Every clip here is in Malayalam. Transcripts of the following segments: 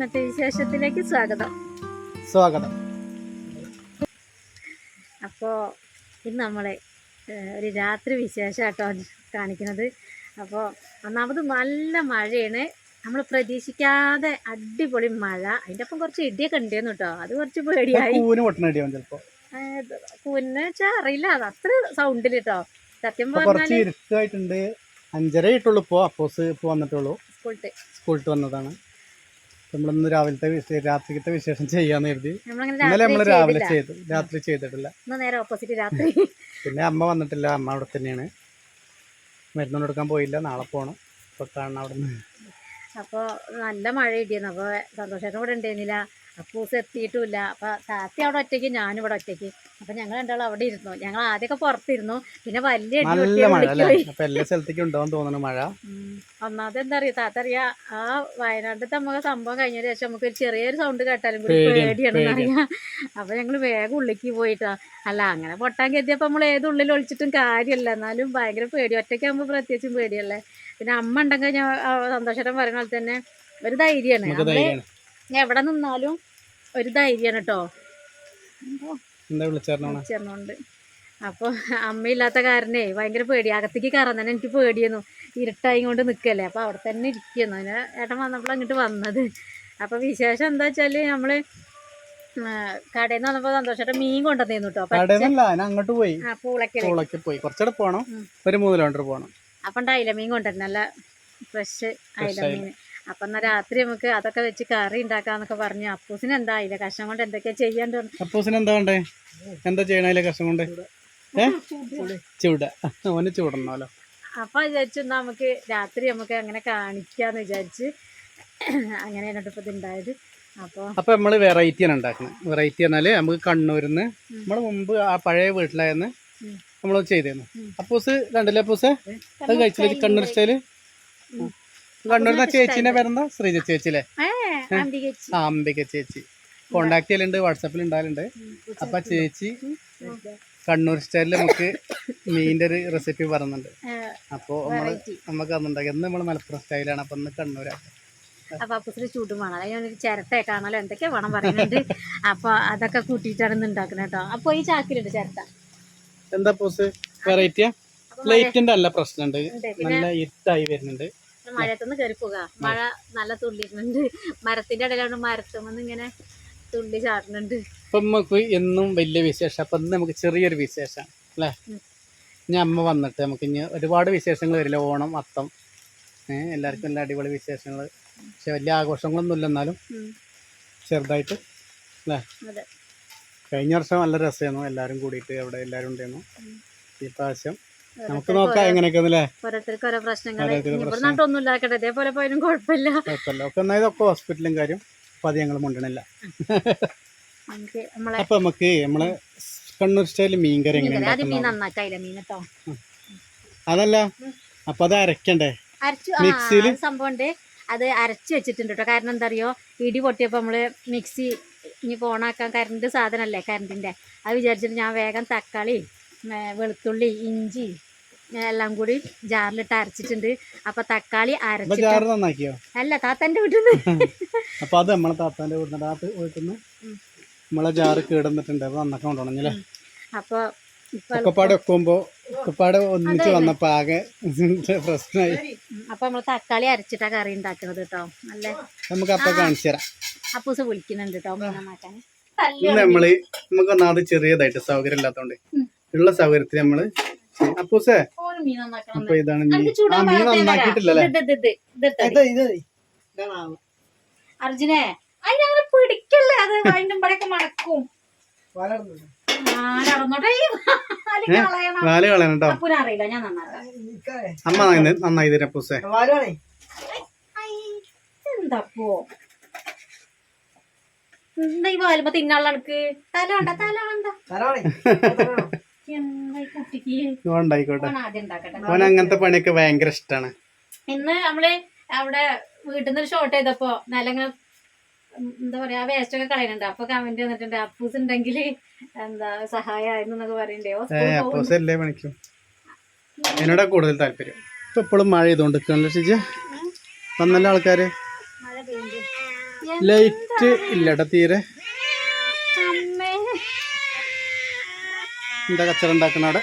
ഇന്നത്തെ വിശേഷത്തിലേക്ക് സ്വാഗതം. സ്വാഗതം. അപ്പോൾ ഇന്ന് നമ്മളെ ഒരു രാത്രി വിശേഷമായിട്ടോ കാണിക്കുന്നത്. അപ്പോൾ ഒന്നാമത് നല്ല മഴയാണ്. നമ്മൾ പ്രതീക്ഷിക്കാതെ അടിപൊളി മഴ. അതിന്റെ ഒപ്പം കുറച്ച് ഇടിയൊക്കെ ഉണ്ടായിരുന്നു കേട്ടോ. അത് കുറച്ച് പേടിയായി. കൂന്ന് വെച്ചാൽ അറിയില്ല. അത് അത്ര സൗണ്ടിൽ കേട്ടോ. സത്യം പറഞ്ഞാൽ അഞ്ചര ഇട്ടുള്ളൂ ഇപ്പോ. അപ്പോസ് ഇപ്പൊ വന്നിട്ടുള്ളൂ സ്കൂളിട്ട്. സ്കൂളിട്ട് വന്നതാണ്. നമ്മളിന്ന് രാവിലത്തെ രാത്രിക്കത്തെ വിശേഷം ചെയ്യാന്ന് കരുതി. ഇന്നലെ നമ്മൾ രാവിലെ ചെയ്തു രാത്രി ചെയ്തിട്ടില്ല. നേരെ ഓപ്പോസിറ്റ് രാത്രി. പിന്നെ അമ്മ വന്നിട്ടില്ല. അമ്മ അവിടെ തന്നെയാണ്. മരുന്നോണ്ട് എടുക്കാൻ പോയില്ല. നാളെ പോണം. അപ്പൊ കാണണം അവിടെ നിന്ന് അപ്പോൾ നല്ല മഴ ഇടിയെന്ന് അപ്പോൾ സന്തോഷേട്ടൻ ഇവിടെ ഉണ്ടായിരുന്നില്ല. അപ്പൂസ് എത്തിയിട്ടുമില്ല അപ്പോൾ താത്തി അവിടെ ഒറ്റയ്ക്ക് ഞാനിവിടെ ഒറ്റയ്ക്ക്. അപ്പം ഞങ്ങൾ രണ്ടാളും അവിടെ ഇരുന്നു. ഞങ്ങൾ ആദ്യമൊക്കെ പുറത്തിരുന്നു. പിന്നെ വലിയ മഴ ഒന്നാമത് എന്താ അറിയാ? താത്ത അറിയാ ആ വയനാട്ടിലത്തെ നമുക്ക് സംഭവം കഴിഞ്ഞ ശേഷം നമുക്ക് ഒരു ചെറിയൊരു സൗണ്ട് കേട്ടാലും കൂടി പേടിയാണ്, പേടിയാണെന്ന് അറിയാം ഞങ്ങൾ വേഗം ഉള്ളിലേക്ക് പോയിട്ടാ അല്ല അങ്ങനെ പൊട്ടാൻ കരുതിയപ്പോൾ നമ്മൾ ഏത് ഉള്ളിൽ ഒളിച്ചിട്ടും കാര്യമല്ല എന്നാലും ഭയങ്കര പേടി. ഒറ്റയ്ക്കാകുമ്പോൾ പ്രത്യേകിച്ചും പേടിയല്ലേ. പിന്നെ അമ്മ ഉണ്ടെങ്കിൽ ഞാൻ സന്തോഷം പറയുന്ന പോലെ തന്നെ ഒരു ധൈര്യമാണ്. നമ്മൾ എവിടെ നിന്നാലും ഒരു ധൈര്യമാണ് കേട്ടോ ചേർന്നുകൊണ്ട് അപ്പോൾ അമ്മയില്ലാത്ത കാരണേ ഭയങ്കര പേടി. അകത്തേക്ക് കയറാൻ തന്നെ എനിക്ക് പേടിയെന്നു. ഇരുട്ടായി കൊണ്ട് നിൽക്കല്ലേ അപ്പോൾ അവിടെ തന്നെ ഇരിക്കുന്നു. അതിന് ഏട്ടൻ വന്നപ്പോൾ അങ്ങോട്ട് വന്നത്. അപ്പോൾ വിശേഷം എന്താ വെച്ചാൽ നമ്മൾ കടയിൽ നിന്ന് വന്നപ്പോൾ സന്തോഷായിട്ട് മീൻ കൊണ്ടുവന്നിരുന്നു കേട്ടോ അങ്ങോട്ട് പോയി. സ്കൂളൊക്കെ പോയി. കുറച്ചുകൂടെ. ഒരു മൂന്ന് കിലോമീറ്റർ പോണം. അപ്പം ഉണ്ടായില്ല മീൻ ഫ്രഷ് അയില. മീൻ. അപ്പം എന്നാൽ രാത്രി നമുക്ക് അതൊക്കെ വെച്ച് കറി ഉണ്ടാക്കാന്നൊക്കെ പറഞ്ഞു. അപ്പൂസിന് എന്താ ഇല്ല കഷ്ണം കൊണ്ട് എന്തൊക്കെയാ ചെയ്യാണ്ടോ അപ്പൂസിന് എന്താ വേണ്ടേ? എന്താ ചെയ്യണേ കഷ്ണം കൊണ്ട്? ചൂട. ഓന് ചൂടണല്ലോ അപ്പം വിചാരിച്ചു എന്നാ നമുക്ക് രാത്രി നമുക്ക് അങ്ങനെ കാണിക്കാന്ന് വിചാരിച്ച് അങ്ങനെ ഇപ്പോൾ ഇതുണ്ടായത് അപ്പോൾ അപ്പൊ നമ്മൾ വെറൈറ്റി ആണ് ഉണ്ടാക്കുന്നത് വെറൈറ്റി എന്നാൽ നമുക്ക് കണ്ണൂരിന്ന് നമ്മൾ മുമ്പ് ആ പഴയ വീട്ടിലായിരുന്നു നമ്മൾ നമ്മൾ ചെയ്തിരുന്നു അപ്പൂസ് കണ്ടില്ലേ അപ്പൂസ്? അത് കഴിച്ചില്ല? കണ്ണൂർ സ്റ്റൈൽ? കണ്ണൂരിന്ന ചേച്ചിന്റെ പേരെന്താ? ശ്രീജ അന്തികച്ചി ആ അംബിക ചേച്ചി. കോണ്ടാക്ട് ചെയ്യലുണ്ട് വാട്സാപ്പിൽ ഉണ്ടാകലുണ്ട് അപ്പൊ ചേച്ചി കണ്ണൂർ സ്റ്റൈലിൽ നമുക്ക് മീനിന്റെ ഒരു റെസിപ്പി പറയുന്നുണ്ട് അപ്പോൾ നമ്മൾ വെറൈറ്റി നമുക്ക് അന്നുണ്ടാക്കി എന്ന് നമ്മൾ മലപ്പുറം സ്റ്റൈലാണ്. അപ്പൊ ഇന്ന് കണ്ണൂരാക്കാം അപ്പൊ അപ്പൂസിന് ചൂടും വേണം. അതായത് ഞാനൊരു ചിരട്ട കാണാലോ എന്തൊക്കെയാ വേണം പറയുന്നുണ്ട്. അപ്പൊ അതൊക്കെ കൂട്ടിയിട്ടാണ് ഇന്ന് ഉണ്ടാക്കുന്നത് കേട്ടോ അപ്പൊ ഈ ചാക്കിലുണ്ട് ചിരട്ട? എന്താ പോസ് വെറൈറ്റിയാ പ്ലേറ്റിന്റെ നല്ല പ്രശ്നമുണ്ട് നല്ല ഇരുട്ടായി വരുന്നുണ്ട്. മഴയത്തുനിന്ന് കയറി പോകാം. മഴ നല്ല തുള്ളിയിട്ടുണ്ട് മരത്തിന്റെ ഇടയിലാണ് മരത്തുമെന്ന് ഇങ്ങനെ തുള്ളി ചാടുന്നുണ്ട്. ഇപ്പൊ നമുക്ക് എന്നും വലിയ വിശേഷം. അപ്പൊ ഇന്ന് നമുക്ക് ചെറിയൊരു വിശേഷം അല്ലേ. ഇനി അമ്മ വന്നിട്ട് നമുക്ക് ഇനി ഒരുപാട് വിശേഷങ്ങൾ വരില്ല? ഓണം അത്തം ഏഹ് എല്ലാവർക്കും എല്ലാ അടിപൊളി വിശേഷങ്ങൾ. പക്ഷെ വലിയ ആഘോഷങ്ങളൊന്നും ഇല്ല എന്നാലും ചെറുതായിട്ട് അല്ലേ? കഴിഞ്ഞ വർഷം നല്ല രസമായിരുന്നു. എല്ലാവരും കൂടിയിട്ട് അവിടെ എല്ലാവരും ഉണ്ടായിരുന്നു. ഈ പ്രാവശ്യം നമുക്ക് നോക്കാം എങ്ങനെയൊക്കെ അല്ലേ ഓരോരുത്തർക്ക് ഓരോ പ്രശ്നങ്ങൾ ഇവിടെ പ്രശ്നം. നാട്ടൊന്നും ഇല്ലാക്കട്ടെ. ഇതേപോലെ പോയാലും കുഴപ്പമില്ല. കുഴപ്പമില്ല. ഒക്കെ എന്നാൽ ഇതൊക്കെ ഹോസ്പിറ്റലും കാര്യം അപ്പൊ അത് ഞങ്ങൾ മുണ്ടണില്ല. നമുക്ക് നമ്മളെ അപ്പൊ നമുക്ക് നമ്മളെ കണ്ണൂർ സ്റ്റൈൽ മീൻകറി അതല്ല അപ്പൊ അത് അരക്കണ്ടേ? ആ മിക്സിയിൽ? അത് സംഭവം ഉണ്ട് അത് അരച്ചു വെച്ചിട്ടുണ്ട് കേട്ടോ. കാരണം എന്താ അറിയോ ഇടി പൊട്ടിയപ്പോൾ നമ്മൾ മിക്സി ഇനി ഓണാക്കാൻ കറണ്ട് സാധനമല്ലേ കരണ്ടിന്റെ അത് വിചാരിച്ചിട്ട് ഞാൻ വേഗം തക്കാളി വെളുത്തുള്ളി ഇഞ്ചി എല്ലാം കൂടി ജാറിലിട്ട് അരച്ചിട്ടുണ്ട്. അപ്പൊ തക്കാളി അരച്ചിട്ട് അല്ല താത്തന്റെ വീട്ടിൽ നിന്ന് അപ്പൊ അത് നമ്മളെ താത്താന്റെ വീട്ടിൽ നിന്ന് നമ്മളെ ജാറ് കേടന്നിട്ടുണ്ട്. അപ്പൊ അപ്പൊ ഇപ്പൊ ഒക്കെപ്പാടെ വെക്കുമ്പോ ഒക്കെപ്പാടെ ഒന്നിച്ച് വന്നപ്പോ ആകെ പ്രശ്നമായി. അപ്പൊ നമ്മൾ തക്കാളി അരച്ചിട്ടാ കറി ഉണ്ടാക്കണത് കേട്ടോ നല്ല നമുക്ക് അപ്പൊ കാണിച്ചു തരാം. അപ്പൂസ് വിളിക്കുന്നുണ്ട് കേട്ടോ നമ്മൾ നമുക്ക് ഒന്നാമത് ചെറിയതായിട്ട് സൗകര്യം ഇല്ലാത്തോണ്ട് ഉള്ള സൗകര്യത്തിൽ നമ്മൾ. അപ്പൂസേ അപ്പൊ ഇതാണ് മീൻ. ആ മീൻ നന്നാക്കിയിട്ടില്ലല്ലേ ഇത് ഇത് ഇത് ഇത് ഇട്ടോ. അർജുനെ അതിനങ്ങനെ പിടിക്കല്ലേ? അത് അതിന്റെ വാൽ അമ്മ നന്നായി തരാം പൂസേ എന്താപ്പോ എന്താ ഈ വാലുമ്പോ തിന്നാളക്ക് തല വേണ്ട തല വേണ്ട ഉണ്ടായിക്കോട്ടെ ഓൻ അങ്ങനത്തെ പണിയൊക്കെ ഭയങ്കര ഇഷ്ടാണ്. ഇന്ന് നമ്മൾ അവിടെ വീട്ടിൽ നിന്ന് ഷോർട്ട് ചെയ്തപ്പോ നല്ല എന്താ പറയാ വേസ്റ്റ് ഒക്കെ കളയുന്നുണ്ട്. അപ്പൊ കമന്റ് വന്നിട്ടുണ്ട് അപ്പൂസ് ഉണ്ടെങ്കിൽ എന്താ സഹായമായിരുന്നു എന്നൊക്കെ പറയണ്ടേ. എന്നോട് പണിക്കും? കൂടുതൽ താല്പര്യം. ഇപ്പൊ എപ്പോഴും മഴ ചെയ്തോണ്ടിരിക്കണല്ലോ ചേച്ചി ആൾക്കാര്? ലൈറ്റ് ഇല്ലടാ തീരെ അമ്മേ എന്താ കച്ചറ ഉണ്ടാക്കണ അവിടെ?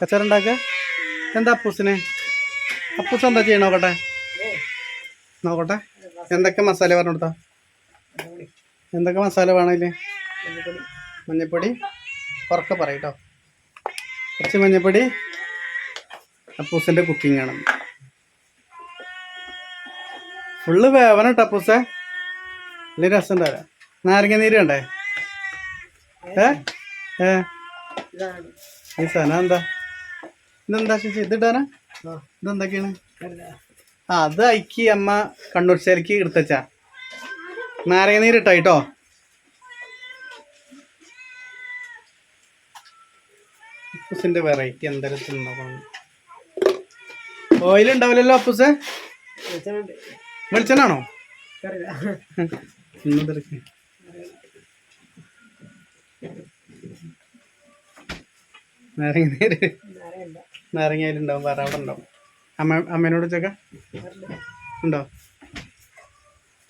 കച്ചറ ഉണ്ടാക്കുക എന്താ അപ്പൂസിന്? അപ്പൂസ് എന്താ ചെയ്യണം നോക്കട്ടെ? നോക്കട്ടെ. എന്തൊക്കെ മസാല പറഞ്ഞു കൊടുത്താ? എന്തൊക്കെ മസാല വേണമില്ലേ മഞ്ഞപ്പൊടി. ഉറക്കെ പറയട്ടോ. കുറച്ച് മഞ്ഞപ്പൊടി. അപ്പൂസിന്റെ കുക്കിംഗ് ആണ്. ഫുള്ള് വേവനട്ടോ അപ്പൂസേ. വലിയ രസം ഉണ്ടാവില്ല നാരങ്ങ നീര് വേണ്ടേ? ഏ? ഏ? ഈ സാധനം എന്താ? ഇതെന്താ ചേച്ചി ഇതിടാനാ ഇതെന്തൊക്കെയാണ്? ആ അത് അയക്കി അമ്മ കണ്ണൂർ ശേരിക്ക് എടുത്തച്ച. നാരങ്ങ നീര് ഇട്ടോ കേട്ടോ അപ്പൂസിന്റെ വെറൈറ്റി എന്തായാലും തിന്നോക്കണം ഓയിൽ ഉണ്ടാവില്ലല്ലോ അപ്പൂസേ വെളിച്ചെണ്ണാണോ ഇന്നെന്തെടുക്ക് നാരങ്ങ നീര്. നാരങ്ങ അതിലുണ്ടാവും വേറെ അവിടെ ഉണ്ടാവും. അമ്മ അമ്മേനോട് ചോക്ക ഉണ്ടോ?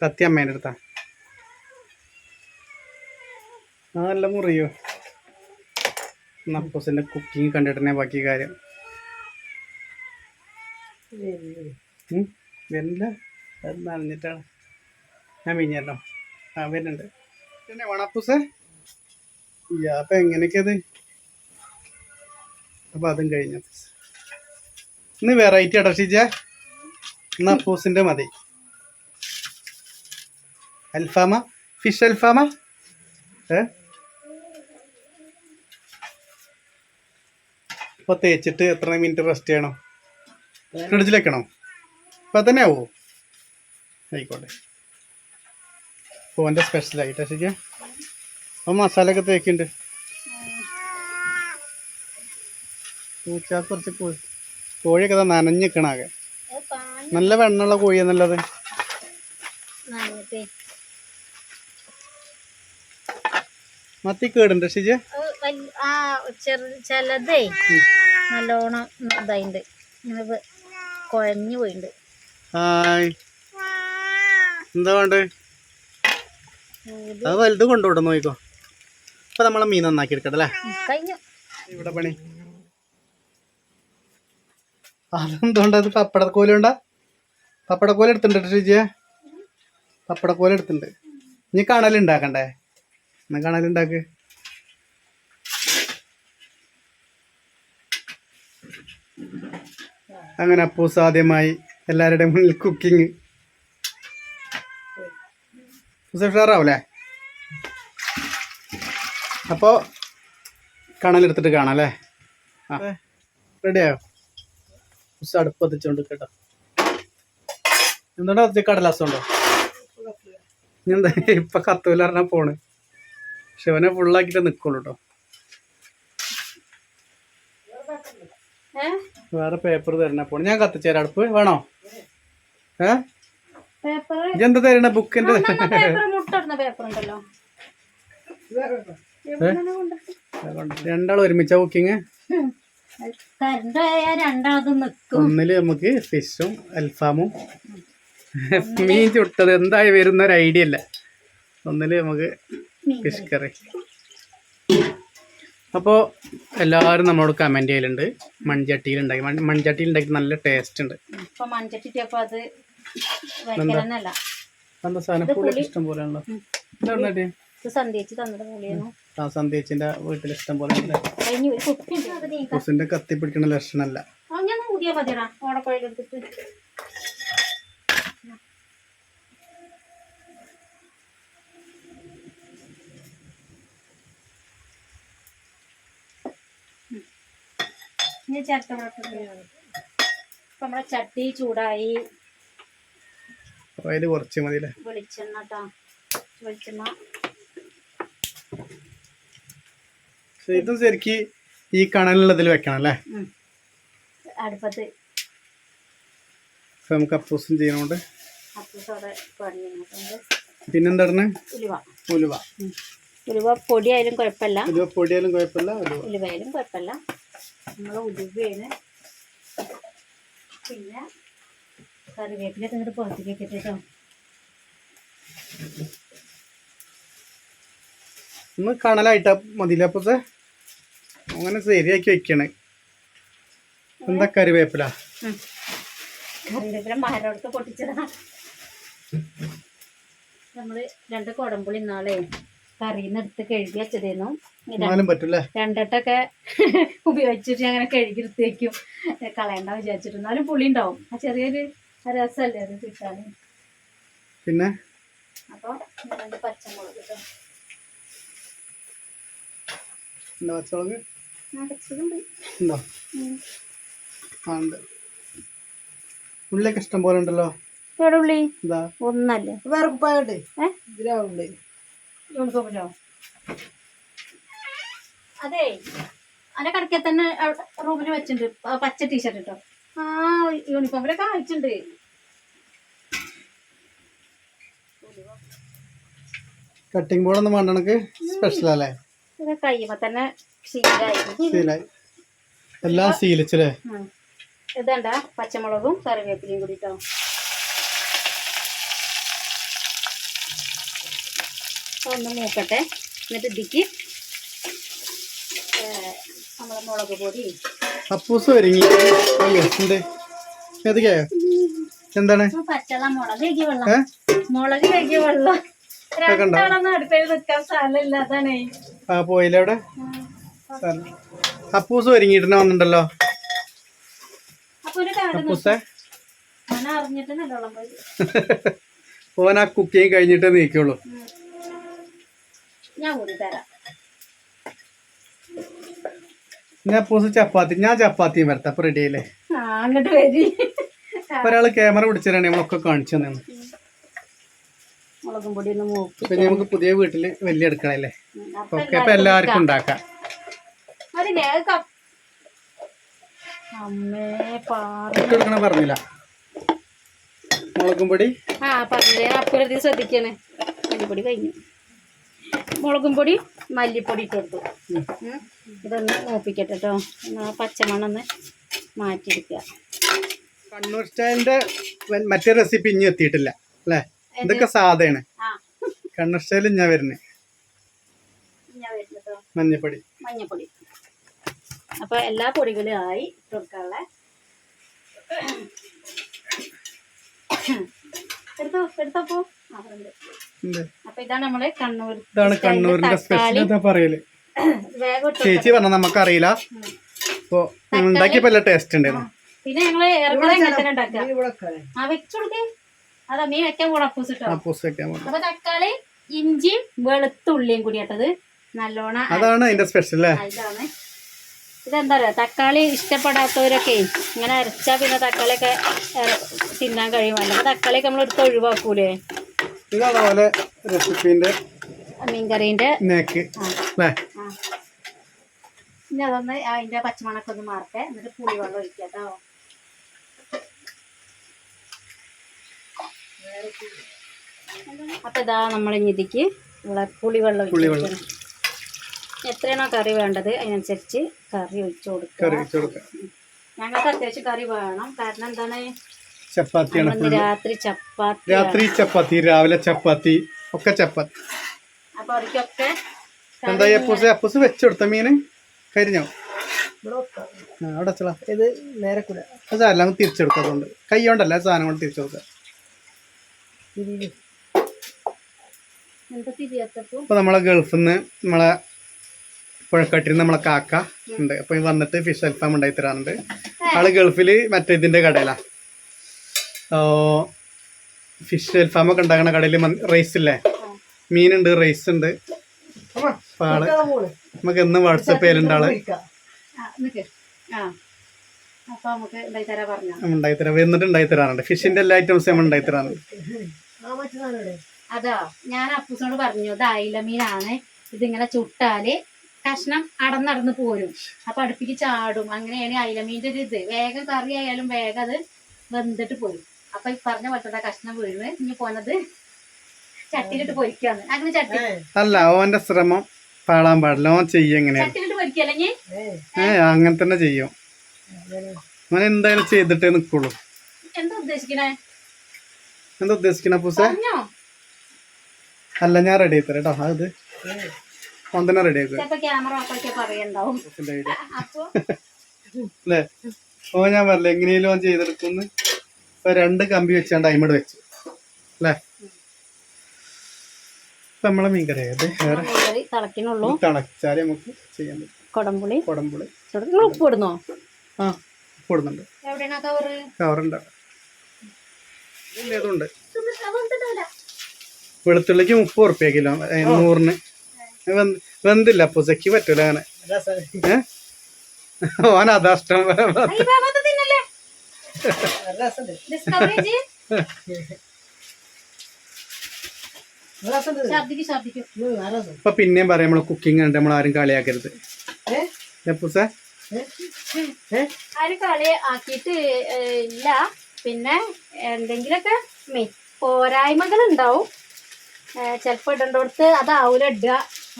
കത്തി അമ്മേന്റെ അടുത്താ. നല്ല മുറിയോ? നപ്പൂസിന്റെ കുക്കിംഗ് കണ്ടിട്ടേ ബാക്കി കാര്യം. വരില്ല അത് നനഞ്ഞിട്ടാണ്. ഞാൻ പിഞ്ഞല്ലോ ആ വരുന്നുണ്ട്. പിന്നെ വണപ്പൂസേ അപ്പം എങ്ങനെയൊക്കെയത്? അപ്പൊ അതും കഴിഞ്ഞു ഇന്ന് വെറൈറ്റി അടർഷിച്ച ഇന്ന് മതി. അൽഫാമ? ഫിഷ് അൽഫാമ? ഏ? ഇപ്പൊ തേച്ചിട്ട് എത്ര മിനിറ്റ് റെസ്റ്റ് ചെയ്യണം? ഫ്രിഡ്ജിൽ വെക്കണോ ഇപ്പൊ തന്നെ ആവോ? ആയിക്കോട്ടെ. ഫോന്റെ സ്പെഷ്യലായിട്ട് ശരിക്കും അപ്പോൾ മസാല ഒക്കെ തേക്കുന്നുണ്ട് പൂച്ചാ കുറച്ച് കോഴി കോഴിയൊക്കെ നനഞ്ഞ് നിൽക്കണാകെ നല്ല വെണ്ണുള്ള കോഴിയെന്നുള്ളത് മത്തി കേടുണ്ട് ഷിജ? ആ ചിലതേ നല്ലോണം ഇതായിണ്ട്. ഇങ്ങനെ കുഴഞ്ഞു പോയിണ്ട്. ഹായ്. എന്താ വേണ്ടത് അത് വലുത് കൊണ്ടുവിടുന്നു നോക്കിക്കോ ഇപ്പൊ നമ്മളെ മീൻ നന്നാക്കി എടുക്കട്ടെ അല്ലേ ഇവിടെ പണി. അതെന്തുകൊണ്ട് അത് പപ്പടക്കോലുണ്ടാ പപ്പടക്കോല എടുത്തിട്ടുണ്ട് ഷിജിയെ പപ്പടക്കോല എടുത്തിട്ടുണ്ട്. ഇനി കണലുണ്ടാക്കണ്ടേ എന്നാ കണലുണ്ടാക്ക് അങ്ങനെ അപ്പൂസ് ആദ്യമായി എല്ലാവരുടെയും മുന്നിൽ കുക്കിങ് ഉഷാറാവൂലേ? അപ്പോൾ കണലെടുത്തിട്ട് കാണാം അല്ലേ? ആ. റെഡിയായോ? അടുപ്പ് എത്തിച്ചോണ്ട് കേട്ടോ. എന്തുകൊണ്ടാ അത് കടലാസുണ്ടോ എന്താ? ഇപ്പൊ കത്തൂല പറഞ്ഞാ പോണ്. ശിവനെ ഫുള്ളാക്കിട്ട് നിക്കുള്ളൂ കേട്ടോ വേറെ പേപ്പർ തരണ പോണ്. ഞാൻ കത്തിച്ചേരാ അടുപ്പ് വേണോ? ഏ? പേപ്പർ ഇതെന്താ തരണ? ബുക്കിന്റെ പേപ്പർ പേപ്പർ ഉണ്ടല്ലോ? രണ്ടാൾ ഒരുമിച്ച കുക്കിങ് ഒന്നിൽ നമുക്ക് ഫിഷും അൽഫാമും. മീൻ ചുട്ടത് എന്തായി വരുന്ന ഒരു ഐഡിയ അല്ല ഒന്നിൽ നമുക്ക് ഫിഷ് കറി. അപ്പോൾ എല്ലാവരും നമ്മളോട് കമന്റ് ചെയ്യലുണ്ട്. മൺചട്ടിയിൽ ഉണ്ടാക്കി മൺചട്ടിയിൽ ഉണ്ടാക്കി നല്ല ടേസ്റ്റ് ഉണ്ട്. എന്താ? സാധനം? ഇഷ്ടം പോലെ ഉണ്ടല്ലോ എന്താ ഇത് സന്ധ്യച്ച് തന്നിട്ട് പുള്ളിയായിരുന്നു ആ സന്ധ്യച്ചിന്റെ വീട്ടിൽ ഇഷ്ടം പോലെ കുസിന്റെ കത്തി പിടിക്കുന്ന ലക്ഷണമല്ല ഞാൻ ഊതിയാ മതിയടാ. ഓടക്കുഴലെടുത്തിട്ട് ഇനി ചേർത്ത നമ്മളെ ചട്ടി ചൂടായി. കുറച്ച് മതി വെളിച്ചെണ്ണ കേട്ടോ വെളിച്ചെണ്ണ. ഇത് ശരിക്ക് ഈ കണലുള്ളതിൽ വെക്കണം അല്ലേ. അടുപ്പത്ത്. നമുക്ക് അപ്പൂസും ചെയ്യണോണ്ട് പിന്നെന്താണ് ഉലുവ. ഉലുവ. പൊടിയായാലും കുഴപ്പമില്ല. ഉലുവ പൊടിയായാലും കുഴപ്പമില്ല ഉലുവയാലും കുഴപ്പമില്ല. നമ്മൾ ഉലുവയാണ്. പിന്നെ കറിവേപ്പിലൊക്കെ ഇങ്ങോട്ട് പുറത്തേക്ക് വെക്കട്ടെ കേട്ടോ ഒന്ന് കണലായിട്ടാ മതിയില്ല? അപ്പൂസേ അങ്ങനെ ശരിയാക്കി വെക്കണേ. എന്താ കറിവേപ്പില? മരോടത്ത് പൊട്ടിച്ചതാ. നമ്മൾ രണ്ട് കുടമ്പുളി ഇന്നാളെ കറിന്ന് എടുത്ത് കഴുകി പറ്റൂല്ലേ? രണ്ടെട്ടൊക്കെ ഉപയോഗിച്ചിട്ട് അങ്ങനെ കഴുകി എടുത്ത് വെക്കും കളയണ്ട വിചാരിച്ചിട്ട്. എന്നാലും പുളി ഉണ്ടാവും. ആ ചെറിയൊരു രസമല്ലേ അത് കിട്ടാൻ പിന്നെ? രണ്ട് പച്ചമുളക് കേട്ടോ എന്താ പച്ചമുളക് ഉണ്ടോ? ആ ഉണ്ട്. ഉള്ളിയൊക്കെ ഇഷ്ടം പോലെ ഉണ്ടല്ലോ? എവിടെ ഉള്ളി? എന്താ? ഒന്നല്ലേ? വേറെ കുപ്പായുണ്ട് ഏ? യൂണിഫോമിലോ അതെ. അതിന്റെ കടക്കെ തന്നെ റൂമിൽ വെച്ചിട്ടുണ്ട്. പച്ച ടീഷർട്ട് കേട്ടോ ആ യൂണിഫോമിലൊക്കെ അയച്ചിട്ടുണ്ട്. കട്ടിംഗ് ബോർഡൊന്നും വേണ്ട എനിക്ക് സ്പെഷ്യൽ അല്ലേ? ഇത് കഴിയുമ്പോ തന്നെ ശീലായി. എല്ലാം ശീലിച്ചല്ലേ. ഇതണ്ട പച്ചമുളകും കറിവേപ്പിലയും കൂടി കേട്ടോ ഒന്ന് മൂക്കട്ടെ. എന്നിട്ട് ഇതിക്ക് നമ്മളെ മുളക് പൊടി. അപ്പൂസ് ഒരുങ്ങി. ഏതൊക്കെയായോ എന്താണ്? ഇപ്പൊ പച്ചള്ള മുളക് കഴുകിയ വെള്ളം. മുളക് കഴുകിയ വെള്ളം. ഇതൊക്കെ? രണ്ടാളൊന്നും അടുപ്പയിൽ നിൽക്കാൻ സ്ഥലമില്ല അതാണേ. ആ പോയില്ലേ അവിടെ. അപ്പൂസ് ഒരുങ്ങിയിട്ട് വന്നിട്ടുണ്ടല്ലോ. അപ്പൂസേ? ഓൻ ആ കുക്കിങ് കഴിഞ്ഞിട്ട് നീക്കുള്ളൂ. ഞാൻ അപ്പൂസ് ചപ്പാത്തി ഞാൻ ചപ്പാത്തിയും വരട്ടെ അപ്പൊ റെഡി അല്ലേ? ഒരാൾ ക്യാമറ പിടിച്ചിട്ടാണ് നമ്മളൊക്കെ കാണിച്ചു തന്നെ പിന്നെ നമുക്ക് പുതിയ വീട്ടിൽ വലിയ അടുക്കളയല്ലേ ഓക്കെ അപ്പൊ എല്ലാവർക്കും ഉണ്ടാക്കാം. പറഞ്ഞില്ല. മുളകും പൊടി. ആ പറഞ്ഞേ അപ്പുറത്ത് ശ്രദ്ധിക്കണേ. മല്ലിപ്പൊടി കഴിഞ്ഞു. മുളകും പൊടി മല്ലിപ്പൊടി ഇട്ട് കൊടുത്തു. ഇതൊന്ന് മൂപ്പിക്കട്ടെ കേട്ടോ പച്ചമണ്ണൊന്ന് മാറ്റിയെടുക്കുക. കണ്ണൂർ സ്റ്റൈലിന്റെ മറ്റേ റെസിപ്പി ഇനി എത്തിയിട്ടില്ല അല്ലേ? ഇതൊക്കെ സാധയാണ്. കണ്ണൂർ സ്റ്റൈലിൽ ഞാൻ വരുന്നത് മഞ്ഞപ്പൊടി. മഞ്ഞപ്പൊടി. അപ്പൊ എല്ലാ പൊടികളും ആയി ഇട്ട് കൊടുക്കാനുള്ള എടുത്തോ എടുത്തപ്പോ? അപ്പൊ ഇതാണ് നമ്മൾ കണ്ണൂർ ഇതാണ് കണ്ണൂരിന്റെ സ്പെഷ്യൽ എന്താ പറയൽ. ചേച്ചി പറഞ്ഞ നമുക്കറിയില്ല. അപ്പൊ ഉണ്ടാക്കിയപ്പോ നല്ല ടേസ്റ്റ് ഉണ്ടായിരുന്നു. പിന്നെ ഞങ്ങൾ ഏറെക്കുറെ ഇങ്ങനെ തന്നെ ഉണ്ടാക്കുക. ആ വെച്ചുകൊടുക്കേ അതാ മീൻ വെക്കാൻ കൂടെ അപ്പൂസ് ഇട്ടോ. അപ്പൂസ് വെക്കാൻ അപ്പൊ തക്കാളി ഇഞ്ചിയും വെളുത്തുള്ളിയും കൂടി ഇട്ടത്. നല്ലോണം അതാണ് അതിന്റെ സ്പെഷ്യൽ ഇതാണ്. ഇതെന്താ പറയുക തക്കാളി ഇഷ്ടപ്പെടാത്തവരൊക്കെ ഇങ്ങനെ അരച്ചാൽ പിന്നെ തക്കാളിയൊക്കെ ഒക്കെ തിന്നാൻ കഴിയുമല്ലോ അപ്പോൾ തക്കാളിയൊക്കെ നമ്മൾ എടുത്ത് ഒഴിവാക്കൂലേ? ഇതാണ് പോലെ റെസിപ്പിന്റെ മീൻകറീന്റെ നേക്ക്. ഇനി അതൊന്ന് അതിന്റെ പച്ചമണൊക്കെ ഒന്ന് മാറട്ടെ. എന്നിട്ട് പുളിവെള്ളം ഒഴിക്കാം കേട്ടോ. അപ്പം ഇതാ നമ്മൾ ഇതിക്ക് നമ്മളെ പുളിവെള്ളം ഒഴിക്കണം. എത്രയാണോ കറി വേണ്ടത് അതിനനുസരിച്ച് കറി ഒഴിച്ചു കൊടുക്കുക. വെച്ച് ഞങ്ങൾക്ക് അത്യാവശ്യം കറി വേണം. കാരണം എന്താണ്? ചപ്പാത്തിയാണ് രാത്രി ചപ്പാത്തി രാത്രി ചപ്പാത്തി രാവിലെ ചപ്പാത്തി ഒക്കെ ചപ്പാത്തി. അപ്പൊ അവർക്കൊക്കെ എന്താ അപ്പൂസ്? അപ്പൂസ് വെച്ചുകൊടുത്ത മീന്? കരിഞ്ഞോ? അവിടെ വെച്ചളാ. ഇത് നേരെ കൂടെ. അത് സാരല്ല നമുക്ക് തിരിച്ചെടുക്കാം അതുകൊണ്ട്. കൈ കൊണ്ടല്ല സാധനം കൊണ്ട് തിരിച്ചെടുക്കാം എന്താ തിരിയാത്തപ്പോ അപ്പോൾ നമ്മളെ ഗൾഫിൽ നിന്ന് നമ്മളെ പുഴക്കാട്ടിൽ നമ്മളെ കാക്ക ഉണ്ട്. അപ്പോൾ വന്നിട്ട് ഫിഷ് അൽഫാം ഉണ്ടായി തരാറുണ്ട്. ആൾ ഗൾഫിൽ മറ്റേ ഇതിന്റെ കടയിലാ. ഓ ഫിഷ് അൽഫാമൊക്കെ ഉണ്ടാക്കുന്ന കടയിൽ റൈസ് ഇല്ലേ? മീനുണ്ട് റൈസ് ഉണ്ട്. അപ്പോൾ ആൾ നമുക്ക് എന്നും വാട്സപ്പ് ചെയ്യലുണ്ട് ആൾ. അപ്പൊ ഉണ്ടായി തരാ ഉണ്ടായി തരാം. വന്നിട്ട് ഉണ്ടായി തരാറുണ്ട്. ഫിഷിന്റെ എല്ലാ ഐറ്റംസും നമ്മൾ ഉണ്ടായി തരാറുണ്ട്. അതാ ഞാൻ അപ്പൂസിനോട് പറഞ്ഞു ഇത് അയില മീനാണ്. ഇതിങ്ങനെ ചുട്ടാൽ കഷ്ണം അടന്നടന്ന് പോരും. അപ്പൊ അടുപ്പിക്ക് ചാടും. അങ്ങനെയാണ് അയിലമീന്റെ ഒരു ഇത്. വേഗം കറി ആയാലും വേഗം അത് വെന്തിട്ട് പോരും. അപ്പൊ ഈ പറഞ്ഞ പോലത്തെ കഷ്ണം വീഴുവേ ഇനി പോണത് ചട്ടിയിലിട്ട് പൊരിക്കാന്ന്. അങ്ങനെ ചട്ടി അല്ല ഓന്റെ ശ്രമം പാളാൻ പാടില്ല. ഓൻ ചെയ്യും എങ്ങനെയാണ് ചട്ടിയിലിട്ട് പൊരിക്കല്ലേ ഏ. അങ്ങനെ തന്നെ ചെയ്യും. ഓൻ എന്തായാലും ചെയ്തിട്ടേ നിക്കുള്ളൂ. എന്താ ഉദ്ദേശിക്കണേ? എന്താ ഉദ്ദേശിക്കണ പൂസ? അല്ല ഞാൻ റെഡി ആയി തരാം കേട്ടോ അത് തന്നെ റെഡി അല്ലേ? ഓ ഞാൻ പറഞ്ഞില്ല എങ്ങനെയും ഓൻ ചെയ്തെടുക്കുന്നു ഇപ്പൊ രണ്ട് കമ്പി വെച്ചാണ്ട് അയിമട് വെച്ചു. അല്ലേ? നമ്മളെ വേറെ മീൻകറി തിളക്കിനുള്ളൂ തിളച്ചാലേ നമുക്ക് ചെയ്യാൻ പറ്റും. കൊടംപുളി. നിങ്ങൾ ഉപ്പ് ഇടുന്നോ? ആ ഉപ്പ് ഇടുന്നുണ്ട്. കവറ് കവറുണ്ട് വെളുത്തുള്ളിക്ക് മുപ്പത് ഉറുപ്പ്യ കിലോ നൂറിന്. വെന്തില്ല അപ്പൊ സെക്ക് പറ്റൂല അങ്ങനെ. ഏ? ഓൻ അതാ ഇഷ്ടം ഇപ്പൊ പിന്നെയും പറയാം നമ്മൾ കുക്കിംഗ് ഉണ്ട് നമ്മൾ ആരും കളിയാക്കരുത്. എപ്പൂസേ ആരും കളി ആക്കിയിട്ട് ഇല്ല. പിന്നെ എന്തെങ്കിലൊക്കെ മി- പോരായ്മകൾ ഉണ്ടാവും ചിലപ്പോ ഇടണ്ടോടത്ത് അതാവൂല ഇടുക.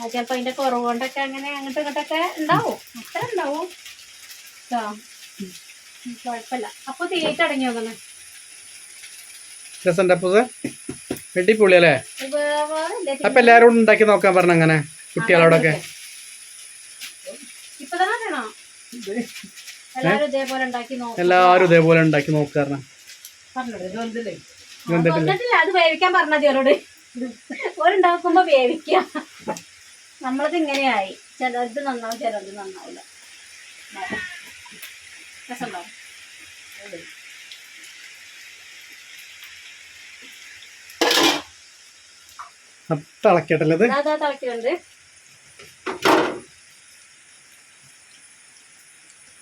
ചിലപ്പോൾ അതിന്റെ കുറവ് കൊണ്ടൊക്കെ അങ്ങനെ അങ്ങോട്ടും ഇങ്ങോട്ടൊക്കെ ഉണ്ടാവും. അത്ര ഉണ്ടാവും. ട്ടോ. ഉം, കുഴപ്പമില്ല അപ്പൊ തീയേറ്റ് അടങ്ങി നോക്കണം രസമുണ്ട് അപ്പൂസേ വെട്ടിപ്പൊളി അല്ലേ? അപ്പൊ എല്ലാരോടും ഉണ്ടാക്കി നോക്കാൻ പറഞ്ഞ അങ്ങനെ കുട്ടികളോടൊക്കെ? എല്ലാരും ഇതേപോലെ ഉണ്ടാക്കി നോക്കാം. എല്ലാരും ഇതേപോലെ ഉണ്ടാക്കി നോക്കാറ അത് വേവിക്കാൻ പറഞ്ഞോട് വേവിക്കാം വേവിക്ക. നമ്മളത് ഇങ്ങനെയായി. ചിലത് നന്നാവും ചിലത് നന്നാവില്ല. രസമുണ്ടോ? തിളക്കട്ടല്ലത് അതാ തിളക്കുന്നുണ്ട്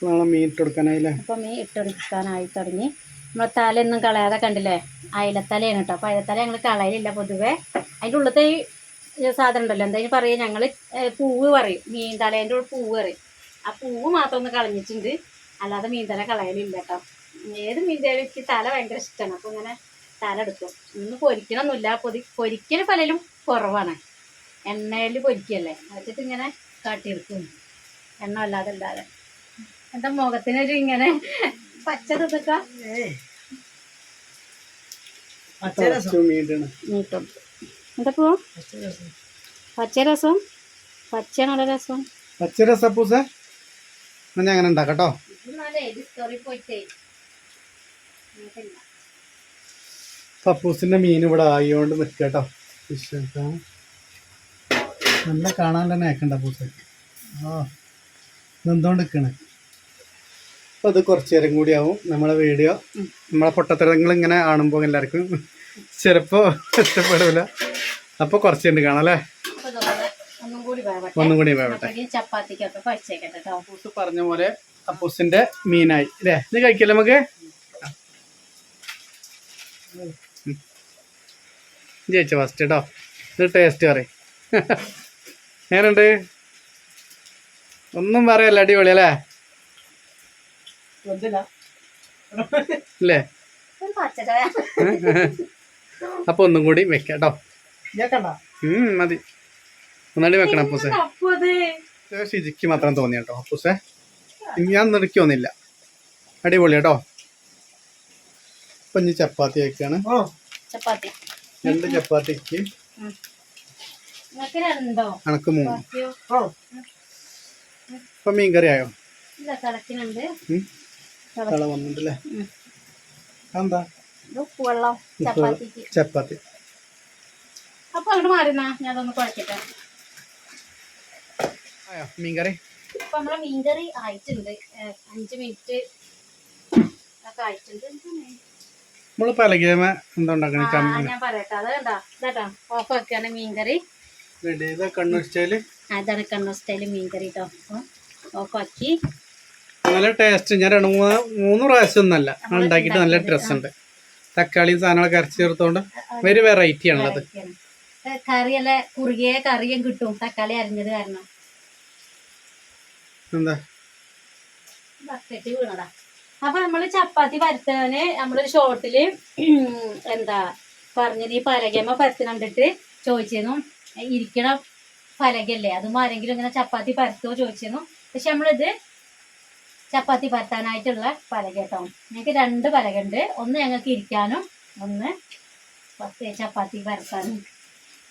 നാളെ മീൻ മീൻ ഇട്ടെടുക്കാനായി തുടങ്ങി. നമ്മളെ തലയൊന്നും കളയാതെ കണ്ടില്ലേ? അയിലത്തലയാണ് കേട്ടോ. അപ്പൊ അയിലത്തല ഞങ്ങൾ കളയലില്ല പൊതുവേ. അതിന്റെ ഉള്ളത്തെ സാധനം ഉണ്ടല്ലോ. എന്തായാലും പറയുക ഞങ്ങൾ പൂവ് പറയും. മീൻ തലേന്റെ ഉള്ളിൽ പൂവ് പറയും. ആ പൂവ് മാത്രം ഒന്ന് കളഞ്ഞിട്ടുണ്ട്. അല്ലാതെ മീൻ തല കളയലില്ല കേട്ടോ. ഏത് മീൻ തല എനിക്ക് തല ഭയങ്കര ഇഷ്ടമാണ് അപ്പോൾ ഇങ്ങനെ തല എടുക്കും. ഇന്ന് പൊരിക്കണമൊന്നുമില്ല പൊതി പൊരിക്കൽ പലരും കുറവാണ്. എണ്ണയിൽ പൊരിക്കല്ലേ? വെച്ചിട്ട് ഇങ്ങനെ കാട്ടിയെടുക്കും. എണ്ണ അല്ലാതെ അല്ലാതെ എന്താ മുഖത്തിനൊരു ഇങ്ങനെ പച്ച തിക്ക കുറച്ച് മീൻ എന്താ പോ പച്ചരസം പച്ചയാണോ രസം. പച്ച രസം അപ്പൂസേ? ഞാൻ അങ്ങനെ ഉണ്ടാക്കട്ടോ പപ്പൂസിന്റെ മീൻ ഇവിടെ ആയിക്കൊണ്ട് നിൽക്കട്ടോ ഫിഷ് നല്ല കാണാൻ തന്നെ ആക്കണ്ട പൂസ ആ നിന്നോണ്ട് നിൽക്കണേ അപ്പോൾ അത് കുറച്ച് നേരം കൂടി ആവും. നമ്മളെ വീഡിയോ നമ്മളെ പൊട്ടത്തരങ്ങൾ ഇങ്ങനെ കാണുമ്പോൾ എല്ലാവർക്കും ചിലപ്പോൾ ഇഷ്ടപ്പെടില്ല അപ്പോൾ കുറച്ച് ഉണ്ട് കാണാം അല്ലേ? അപ്പൊ ഇതുപോലെ ഒന്നും കൂടി വേവട്ടെ. ചപ്പാത്തിക്കൊക്കെ അപ്പൂസ് പറഞ്ഞ പോലെ അപ്പൂസിന്റെ മീനായി അല്ലേ? ഇത് കഴിക്കല്ലേ നമുക്ക്? ജയിച്ച ഫസ്റ്റ് കേട്ടോ ഇത് ടേസ്റ്റ് പറയും. എങ്ങനെയുണ്ട്? ഒന്നും പറയല്ല അടിപൊളി അല്ലേ? അല്ലേ? അപ്പൊ ഒന്നും കൂടി വെക്കാം കേട്ടോ ഉം, മതി. ഒന്നാടി വെക്കണം അപ്പൂസെ. ഷിജിക്ക് മാത്രം തോന്നി കേട്ടോ അപ്പൂസെ. ഞാൻ നിർക്കൊന്നില്ല അടിപൊളി കേട്ടോ ഇപ്പൊ ഇനി ചപ്പാത്തി വെക്കാണ്. ചപ്പാത്തി. രണ്ട് ചപ്പാത്തിക്ക് കണക്ക് മൂന്ന്. ഇപ്പൊ മീൻകറി ആയോ. തള വന്നിട്ടല്ലേ? ഉം. ഇത് ഉപ്പുവെള്ളം ചപ്പാത്തിക്ക്. ചപ്പാത്തി. അപ്പൊ അങ്ങോട്ട് മാറുന്ന ഞാൻ അതൊന്ന് കുഴക്കട്ടെ. മീൻകറി? മീൻ കറി ഇപ്പൊ നമ്മളെ മീൻകറി ആയിട്ടുണ്ട്. അഞ്ച് മിനിറ്റ് ഒക്കെ ആയിട്ടുണ്ട്. നമ്മൾ പലകേമ എന്താ ഞാൻ പറയട്ടെ. അത് കണ്ടാ ഇതാട്ടോ ഓഫ് ആക്കിയാണ് മീൻകറി. അതാണ് കണ്ണൂർ സ്റ്റൈൽ മീൻകറി കേട്ടോ ഓഫ് ആക്കി. നല്ല ടേസ്റ്റ് ഞാൻ രണ്ട് മൂന്ന് മൂന്ന് പ്രാവശ്യം ഒന്നല്ല. ഉണ്ടാക്കിയിട്ട് നല്ല ടേസ്റ്റ് ഉണ്ട്. തക്കാളിയും സാധനങ്ങളൊക്കെ അരച്ച് ചേർത്തോണ്ട് ഒരു വെറൈറ്റി ആണുള്ളത്. കറിയല്ല കുറുകിയ കറിയും കിട്ടും തക്കാളി അരിഞ്ഞത് കാരണം. എന്താ? ബക്കറ്റ് വീണതാ. അപ്പൊ നമ്മൾ ചപ്പാത്തി പരത്താന് നമ്മളൊരു ഷോർട്ടിൽ എന്താ പറഞ്ഞത് ഈ പലകമ്മ പരത്തി കണ്ടിട്ട് ചോദിച്ചിരുന്നു ഇരിക്കണ പലകല്ലേ അതും ആരെങ്കിലും ഇങ്ങനെ ചപ്പാത്തി പരത്തോ ചോദിച്ചിരുന്നു പക്ഷെ നമ്മളിത് ചപ്പാത്തി പരത്താനായിട്ടുള്ള പലക കേട്ടോ. ഞങ്ങൾക്ക് രണ്ട് പലകുണ്ട് ഒന്ന് ഞങ്ങൾക്ക് ഇരിക്കാനും ഒന്ന് പത്ത് ചപ്പാത്തി പരത്താനും.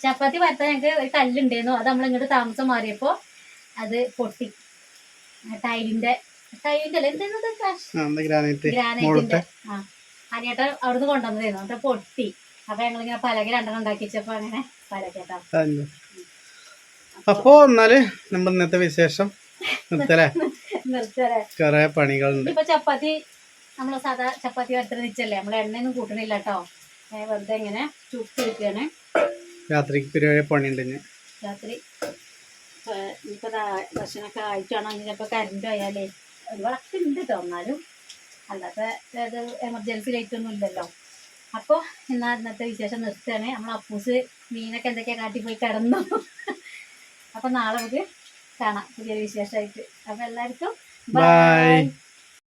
ചപ്പാത്തി പരത്താൻ ഞങ്ങൾക്ക് ഒരു കല്ലുണ്ടായിരുന്നു. അത് നമ്മൾ ഇങ്ങോട്ട് താമസം മാറിയപ്പോൾ അത് പൊട്ടി. ടൈലിന്റെ ടൈലിന്റെ അല്ല എന്തായിരുന്നു ഗ്രാനൈറ്റിന്റെ. ആ അനിയേട്ടൻ അവിടുന്ന് കൊണ്ടുവന്നതായിരുന്നു. എന്നിട്ട് പൊട്ടി. അപ്പൊ ഞങ്ങളിങ്ങനെ പലക രണ്ടെണ്ണം ഉണ്ടാക്കി വെച്ചപ്പോ അങ്ങനെ പലകേട്ടോ. അപ്പോ എന്നാൽ നമ്മൾ ഇന്നത്തെ വിശേഷം നിർത്തരെ കുറെ പണികളുണ്ട്. ഇപ്പൊ ചപ്പാത്തി നമ്മൾ സാധാ ചപ്പാത്തി വരത്തിന് നമ്മൾ എണ്ണയൊന്നും കൂട്ടണില്ല കേട്ടോ. വെറുതെ ഇങ്ങനെ ചുട്ടെടുക്കുകയാണ് രാത്രിക്ക് പരിപാടി പണിയുണ്ട് രാത്രി ഇപ്പൊ ഭക്ഷണമൊക്കെ ആയിട്ടാണോ അങ്ങനെ ചിലപ്പോ കരണ്ട് പോയാലേ ഒരു വിളക്ക് ഉണ്ട് കേട്ടോ എന്നാലും. അല്ലാത്ത ഏത് എമർജൻസി ലൈറ്റ് ഒന്നും ഇല്ലല്ലോ. അപ്പോൾ എന്നാ ഇന്നത്തെ വിശേഷം നിർത്തുകയാണ്. നമ്മൾ അപ്പൂസ് മീനൊക്കെ എന്തൊക്കെയാ കാട്ടി പോയി കിടന്നു. അപ്പൊ നാളെ നമുക്ക് കാണാം. പുതിയ വിശേഷമായിട്ട്. അപ്പൊ എല്ലാവർക്കും ബൈ